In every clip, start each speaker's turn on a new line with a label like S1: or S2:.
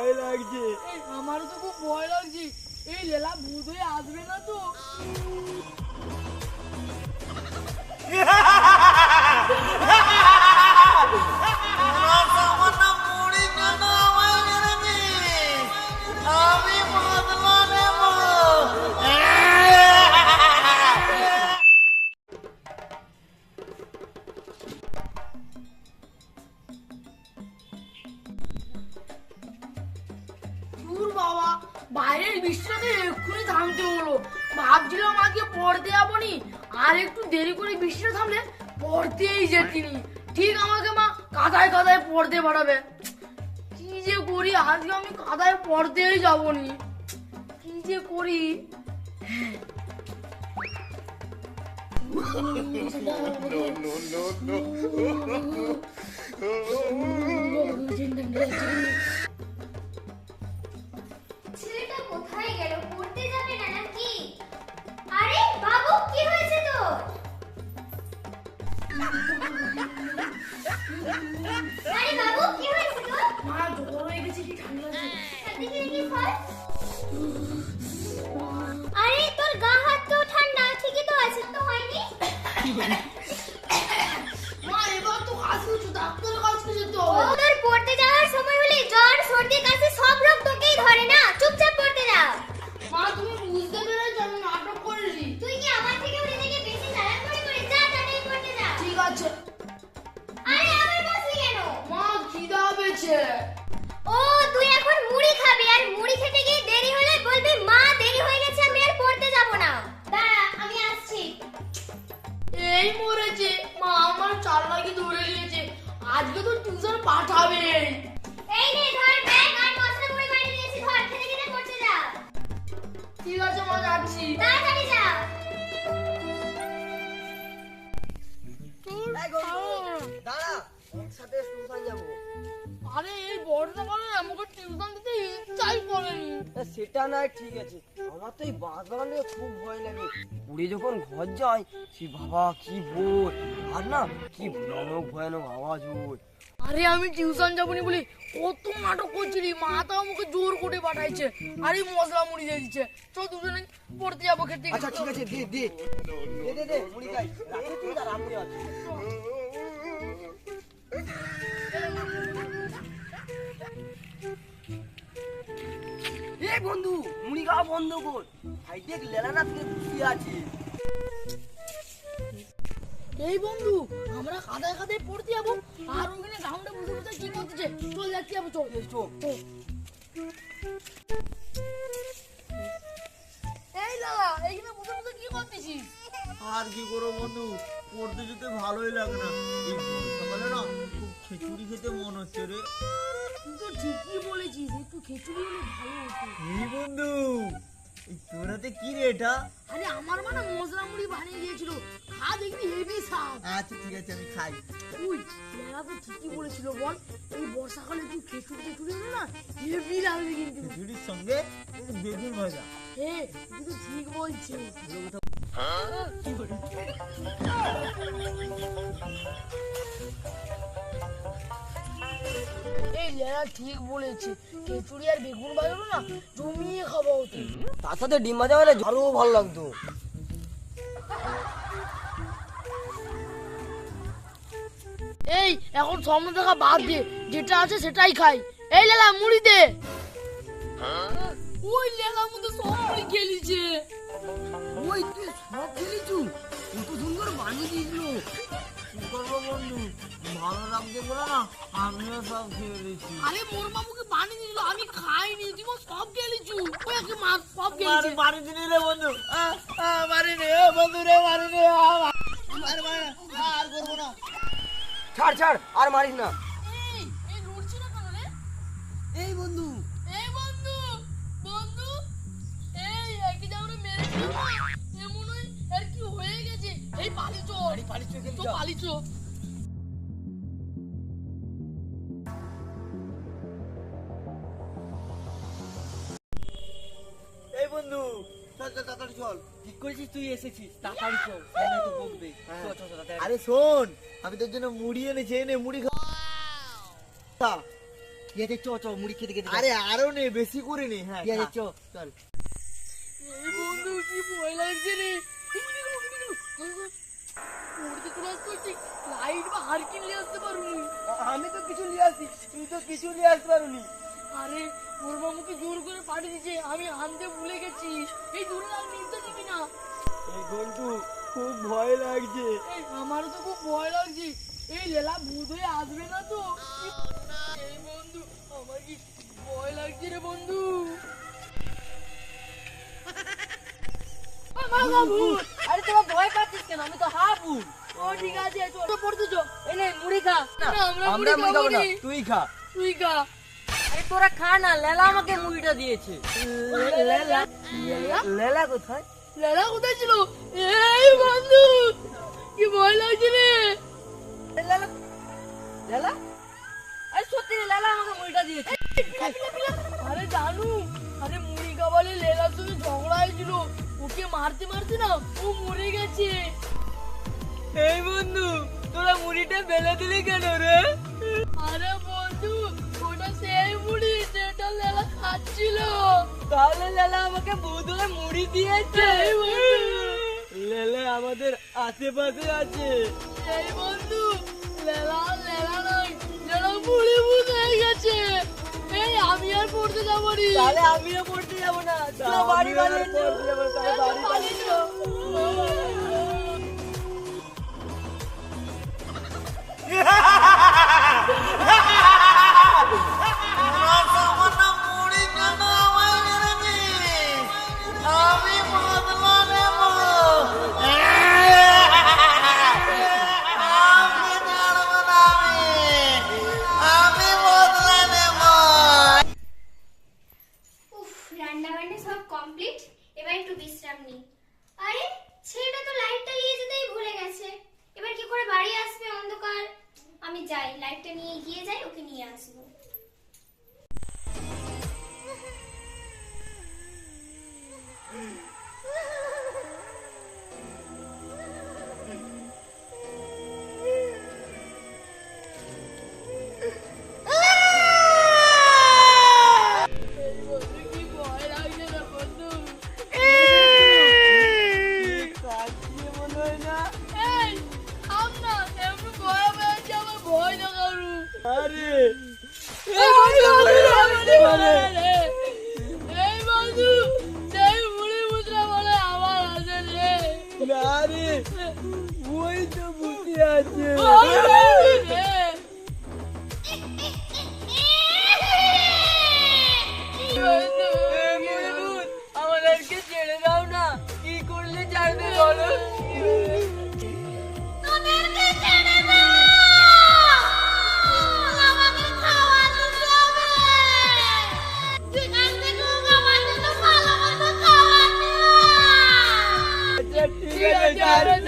S1: ভয় লাগছে।
S2: আমারও তো খুব ভয় লাগছে। এই লেলা ভূত হয়ে আসবে না তো। পড়তে পাঠাবে কি যে করি? আজকে আমি কাদায় পড়তেই যাব নি কি যে করি?
S3: ছেলেটা
S2: পাঠাবে।
S3: এই নে ধর ব্যাগ আর মশলা মুড়ি বানিয়ে দিয়েছি ধর খেতে খেতে পড়তে যা
S2: ঠিক আছে মা যাচ্ছি।
S3: তাড়াতাড়ি যা
S1: দাঁড়া একসাথে টিউশন যাব।
S2: আরে এই বর্ষাকালে আমাকে টিউশন দিতে ইচ্ছাই করেনি।
S1: সেটা নয় ঠিক আছে। আমার তো এই বাগানে খুব ভয় লাগে। উড়ে যখন ঘর যায় সে বাবা কি বল? আর না কি ভয়ানক ভয়ানক আওয়াজ হয়
S2: আরে আমি টিউশন যাবনি বলি কত নাটক করছিলি? মা তো আমাকে জোর করে পাঠাইছে। আরে মশলা মুড়ি দিয়ে দিচ্ছে। চল দুজনে পড়তে যাব খেতে।
S1: আচ্ছা ঠিক আছে, দে দে। দে দে দে, মুড়ি খাই। তুই তার আমি আছি। বন্ধু, মুড়ি খাওয়া বন্ধ কর। ভাই, দেখ থেকে খুশি আছে।
S2: এই বন্ধু আমরা কাদায় কাদায় পড়তে যাব আর ওখানে গ্রাউন্ডে বসে বসে কি করতেছে? চল যাচ্ছি যাব চল। চল। এই লালা এইখানে বসে বসে কি করতেছিস?
S4: আর কি করো বন্ধু পড়তে যেতে ভালোই লাগে না। এই বর্ষাকালে না খুব খিচুড়ি খেতে মন হচ্ছে রে।
S2: তুই তো ঠিকই বলেছিস একটু খিচুড়ি হলে ভালো হতো।
S4: এই বন্ধু তোর হাতে কি রে এটা?
S2: আরে আমার মানে মশলা মুড়ি বানিয়ে দিয়েছিল। খা দেখবি হেভি
S4: আচ্ছা ঠিক আছে আমি খাই।
S2: মেলা তো ঠিকই বলেছিল বল। এই বর্ষাকালে তুই খিচুড়ি না হেভি লাগবে কিন্তু।
S4: খিচুড়ির সঙ্গে একটু বেগুন ভাজা।
S2: হে তুই তো ঠিক বলছিস। এই লেলা ঠিক বলেছে। খিচুড়ি আর বেগুন ভাজলো না জমিয়ে খাওয়া হতো
S1: তার সাথে ডিম ভাজা হলে আরও ভালো লাগতো।
S2: এই এখন স্বপ্ন দেখা বাদ দে যেটা আছে সেটাই খাই। এই লেলা মুড়ি দে। ওই লেলা মধ্যে সব মুড়ি খেলিছে।
S1: ওই তুই সব
S4: ভালো লাগছে বলে না আমিও সব খেয়ে দিয়েছি
S2: আরে মোর মামুকে পানি দিল আমি খাইনি মো সব খেলিছু ওই একে মাছ সব
S4: মারি
S2: খেলিছে
S4: মারি দিনি রে বন্ধু। মারি রে বন্ধু রে বাড়ি রে মারি মারি আর করব না।
S1: ছাড় ছাড় আর মারিস না। বন্ধু।
S4: চল চল তাড়াতাড়ি চল।
S1: ঠিক করেছিস তুই এসেছিস। তাড়াতাড়ি চল। সামনে তো বকবে। চল চল চল, তাড়াতাড়ি।
S4: আরে শোন আমি তোর জন্য মুড়ি এনেছি এনে মুড়ি খা।
S3: ঠিক চ চ মুড়ি খেতে খেতে
S4: আরে আরও নে বেশি করে নে হ্যাঁ
S3: ঠিক চ চল।
S2: এই বন্ধু কি ভয় লাগছে রে? পড়তে ক্লাস করছি। লাইট বা হার কিনলে আসতে পারুনি।
S3: আমি তো কিছু নিয়ে আসি তুই তো কিছু নিয়ে আসতে পারুনি।
S2: আরে ওর মামুকে জোর করে পাঠিয়ে দিচ্ছে আমি আনতে ভুলে গেছি। এই দূরে আর নিতে দিবি না।
S3: এই ঘন্টু খুব ভয় লাগছে।
S2: এই আমারও তো খুব ভয় লাগছে। এই লেলা ভূত হয়ে আসবে না তো। এই বন্ধু আমার কি ভয় লাগছে রে বন্ধু?
S1: আরে তোরা ভয় পাচ্ছিস কেন? আমি তো হাবু
S2: ও ঠিক আছে চল। পড়তে
S1: এই নে মুড়ি খা।
S2: আমরা
S3: মুড়ি খাব না। তুই খা।
S2: তুই খা।
S1: আরে তোরা খা না লেলা আমাকে মুড়িটা দিয়েছে।
S2: লেলা?
S3: লেলা কোথায়?
S2: লেলা কোথায় ছিল?
S1: আমাকে ভূত মুড়ি দিয়েছে।
S3: লেলা আমাদের আশেপাশে আছে।
S2: এই বন্ধু লেলা লেলা নয় লেলা মুড়ি ভূত হয়ে গেছে। এই আমি আর পড়তে যাব নি।
S1: তাহলে আমিও পড়তে যাব না। বাড়ি বাড়ি
S2: বাড়ি চো।
S4: তোরা
S5: আরে।
S2: এই বন্ধু এই বন্ধু সেই মুড়ি মুদ্রা বলে আমার আছে রে
S3: না রে ওই তো বুঝে আছে। ঠিক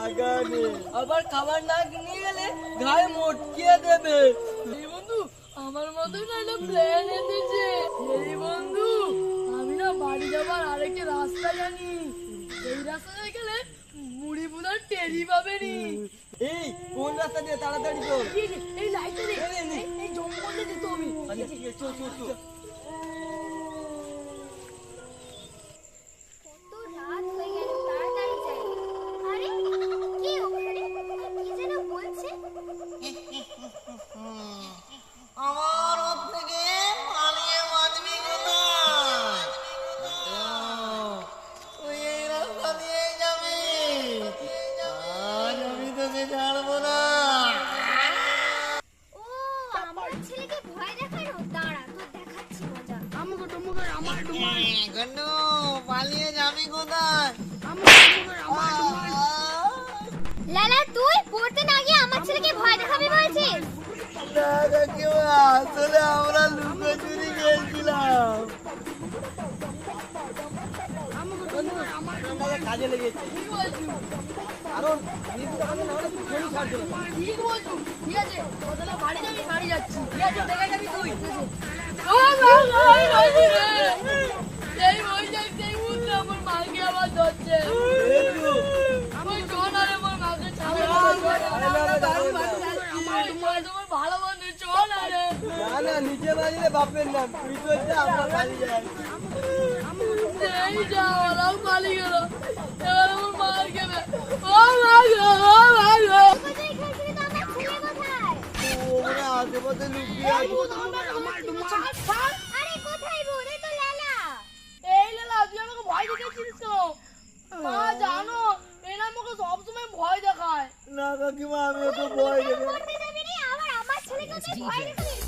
S3: আবার খাবার
S1: না নিয়ে গেলে গায়ে মটকিয়ে দেবে।
S2: এই বন্ধু আমার মতন একটা প্ল্যান এসেছে। এই বন্ধু আমি না বাড়ি যাবার আরেকটা রাস্তা জানি। এই রাস্তায় গেলে মুড়ি বুদার টেরি পাবে নি
S3: এই কোন রাস্তা দিয়ে তাড়াতাড়ি চল।
S2: এই যে, এই জঙ্গলে যেতে হবে।
S3: আচ্ছা চল চল চল।
S4: গন্ডু পালিয়ে যাবি কোথায়
S3: লালা তুই পড়তে না গিয়ে আমার ছেলেকে ভয় দেখাবি বলছিস
S4: না কাকিমা আসলে আমরা লুকোচুরি খেলছিলাম
S1: কাজে লেগেছে কারণ।
S2: ঠিক আছে বাড়ি যাবি বাড়ি যাচ্ছি
S6: ঠিক আছে দেখে যাবি তুই
S1: নিচে বাজলে বাপের নাম। তুই তো যা আমরা যাই।
S2: এই যা ওরাও পালিয়ে গেল। এবার আমার মার খেবে। ও মা ও মা গো।
S3: কোথায় খেলছিলি তো আমার
S4: আশেপাশে লুকিয়ে আছে
S3: তো লালা।
S2: এই লালা তুই আমাকে ভয় দেখাচ্ছিস তো? মা জানো এরা আমাকে সবসময় ভয় দেখায়।
S4: না কাকিমা আমি ওকে ভয়
S3: আমার ছেলেকে ভয় দেখাবি?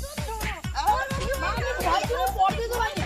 S2: মা, আমি পড়তে তো পারি